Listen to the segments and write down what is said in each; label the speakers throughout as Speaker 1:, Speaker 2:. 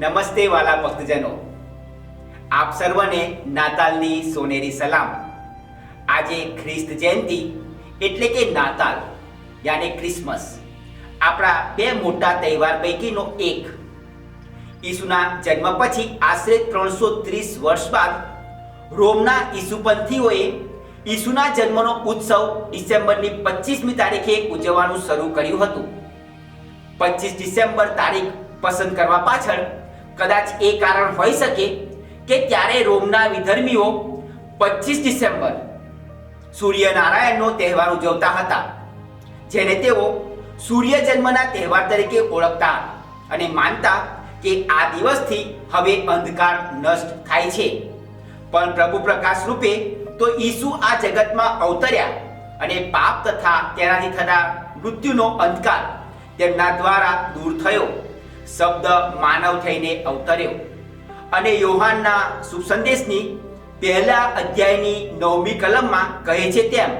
Speaker 1: નમસ્તે વાલા ભક્તજનો. આપ સર્વને નાતાલની સોનેરી સલામ. આજે ખ્રિસ્ત જયંતિ એટલે કે નાતાલ, યાને ક્રિસમસ. આપણા બે મોટા તહેવાર પૈકીનો એક. ઈસુના જન્મ પછી આશરે ત્રણસો ત્રીસ વર્ષ બાદ રોમના ઈસુપંથીઓએ ઈસુના જન્મનો ઉત્સવ ડિસેમ્બરની પચીસમી તારીખે ઉજવવાનું શરૂ કર્યું હતું. પચીસ ડિસેમ્બર તારીખ પસંદ કરવા પાછળ કદાચ એ કારણ હોઈ શકે કે ત્યારે રોમના વિધર્મીઓ પચીસ ડિસેમ્બર સૂર્યનારાયણનો તહેવાર ઉજવતા હતા, જેને તેઓ સૂર્ય જન્મના તહેવાર તરીકે ઓળખતા અને માનતા કે આ દિવસથી હવે અંધકાર નષ્ટ થાય છે. પણ પ્રભુ પ્રકાશ રૂપે તો ઈસુ આ જગતમાં અવતર્યા અને પાપ તથા તેનાથી થતા મૃત્યુનો અંધકાર તેમના દ્વારા દૂર થયો. શબ્દ માનવ થઈને અવતર્યો. અને યોહાનના સુસંદેશની પહેલા અધ્યાયની નવમી કલમમાં કહે છે તેમ,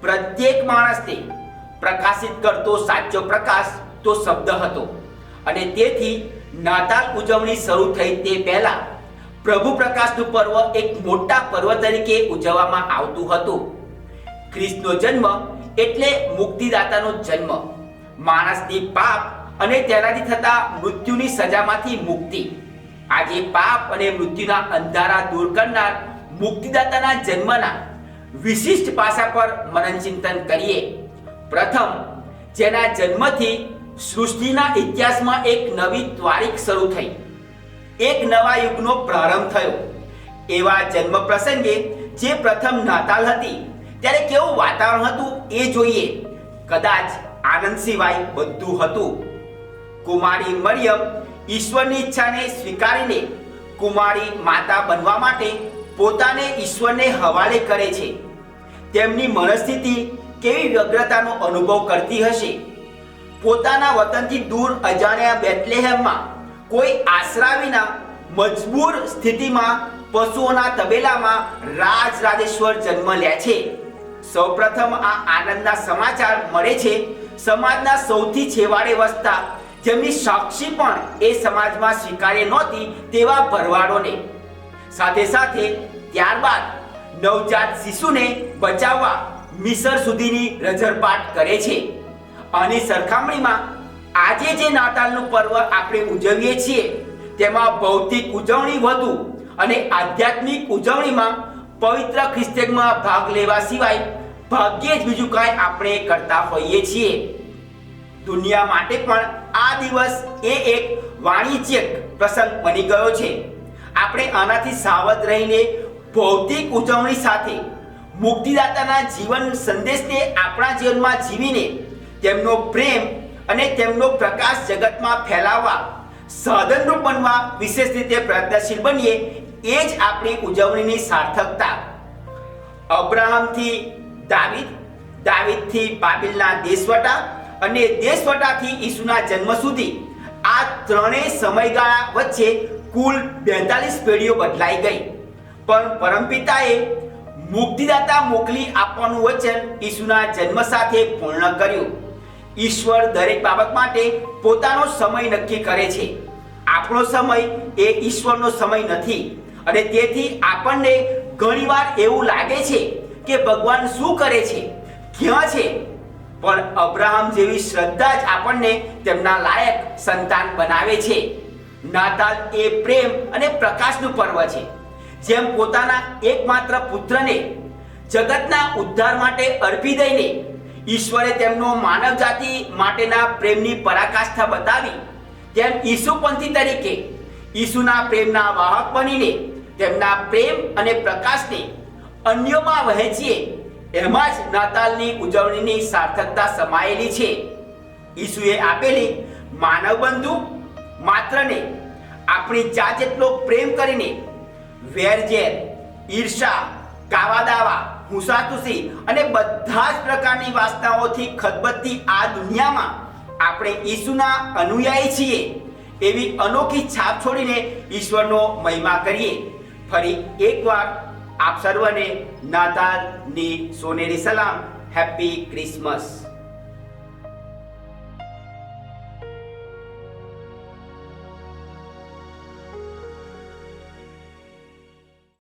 Speaker 1: પ્રત્યેક માણસને પ્રકાશિત કરતો સાચો પ્રકાશ તો શબ્દ હતો. અને તેથી નાતાલ ઉજવણી શરૂ થઈ તે પહેલા પ્રભુ પ્રકાશનું પર્વ એક મોટા પર્વ તરીકે ઉજવવામાં આવતું હતું. ખ્રિસ્તનો જન્મ એટલે મુક્તિદાતાનો જન્મ. માણસની પાપ અને તેનાથી થતા મૃત્યુની સજામાંથી મુક્તિ. આજે પાપ અને મૃત્યુના અંધારા દૂર કરનાર મુક્તિદાતાના જન્મના વિશિષ્ટ પાસા પર મનન ચિંતન કરીએ. પ્રથમ, જેના જન્મથી સૃષ્ટિના ઇતિહાસમાં એક નવી ત્વારિક શરૂ થઈ. એક નવા યુગનો પ્રારંભ થયો. એવા જન્મ પ્રસંગે જે પ્રથમ નાતાલ હતી, ત્યારે કેવું વાતાવરણ હતું એ જોઈએ. કદાચ આનંદ સિવાય બધું હતું. કુમારી મરિયમ ઈશ્વરની ઈચ્છાને સ્વીકારીને કુમારી માતા બનવા માટે પોતાને ઈશ્વરને હવાલે કરે છે. તેમની મનસ્થિતિ કેવી વ્યગ્રતાનો અનુભવ કરતી હશે? પોતાના વતનથી દૂર અજાણ્યા બેટલેહેમમાં કોઈ આશરા વિના મજબૂર સ્થિતિમાં પશુઓના તબેલામાં રાજ રાજેશ્વર જન્મ લે છે. સૌપ્રથમ આ આનંદના સમાચાર મળે છે. સમાજના સૌથી છેવાડે વસતા જેમની સાક્ષી પણ એ સમાજમાં સ્વીકાર્ય નહોતી તેવા ભરવાડોને. સાથે સાથે ત્યારબાદ નવજાત શિશુને બચાવવા મિસર સુધીની રજરપાટ કરે છે. આની સરખામણીમાં આજે જે નાતાલનું પર્વ આપણે ઉજવીએ છીએ, તેમાં ભૌતિક ઉજવણી વધુ અને આધ્યાત્મિક ઉજવણીમાં પવિત્ર ખ્રિસ્તમાં ભાગ લેવા સિવાય ભાગ્યે જ બીજું કાંઈ આપણે કરતા હોઈએ છીએ. દુનિયા માટે પણ આ દિવસ એ એક વાણિજ્યક પ્રસંગ બની ગયો છે. આપણે આનાથી સાવધ રહીને ભૌતિક ઉજવણી સાથે મુક્તિદાતાના જીવન સંદેશને આપણા જીવનમાં જીવીને તેમનો પ્રેમ અને તેમનો પ્રકાશ જગતમાં ફેલાવવા, સાધનરૂપ બનવા વિશેષ રીતે પ્રયત્નશીલ બનીએ એ જ આપણી ઉજવણીની સાર્થકતા. અબ્રાહમથી દાવિદ, દાવિદથી બાબિલના દેશવટા અને દેશવટાથી ઈસુના જન્મ સુધી આ ત્રણેય સમયગાળા વચ્ચે કુલ બેતાલીસ પેઢીઓ બદલાઈ ગઈ. પણ પરમપિતાએ મુક્તિદાતા મોકલી આપવાનું વચન ઈસુના જન્મ સાથે પૂર્ણ કર્યું. ઈશ્વર દરેક બાબત માટે પોતાનો સમય નક્કી કરે છે. આપણો સમય એ ઈશ્વરનો સમય નથી અને તેથી આપણને ઘણીવાર એવું લાગે છે કે ભગવાન શું કરે છે, ક્યાં છે પણ અબ્રાહમ જેવી શ્રદ્ધા જ આપણને તેમના લાયક સંતાન બનાવે છે. નાતાલ એ પ્રેમ અને પ્રકાશનું પર્વ છે. જેમ પોતાના એકમાત્ર પુત્રને જગતના ઉદ્ધાર માટે અર્પી દઈને ઈશ્વરે તેમનો માનવ જાતિ માટેના પ્રેમની પરાકાષ્ઠા બતાવી, તેમ ઈસુપંથી તરીકે ઈસુના પ્રેમના વાહક બનીને તેમના પ્રેમ અને પ્રકાશને અન્યોમાં વહેંચીએ એમાં જ નાતાલની ઉજવણીની સાર્થકતા સમાયેલી છે. ઈસુએ આપેલી માનવ બંધુ માત્રને આપણી જાત જેટલો પ્રેમ કરીને વેરઝેર, ઈર્ષા, કાવાદાવા, હુસાતુસી અને બધા જ પ્રકારની વાસનાઓથી ખદબદતી આ દુનિયામાં આપણે ઈસુના અનુયાયી છીએ એવી અનોખી છાપ છોડીને ઈશ્વરનો મહિમા કરીએ. ફરી એકવાર આપ સર્વને નાતાલની સોનેરી સલામ. Happy Christmas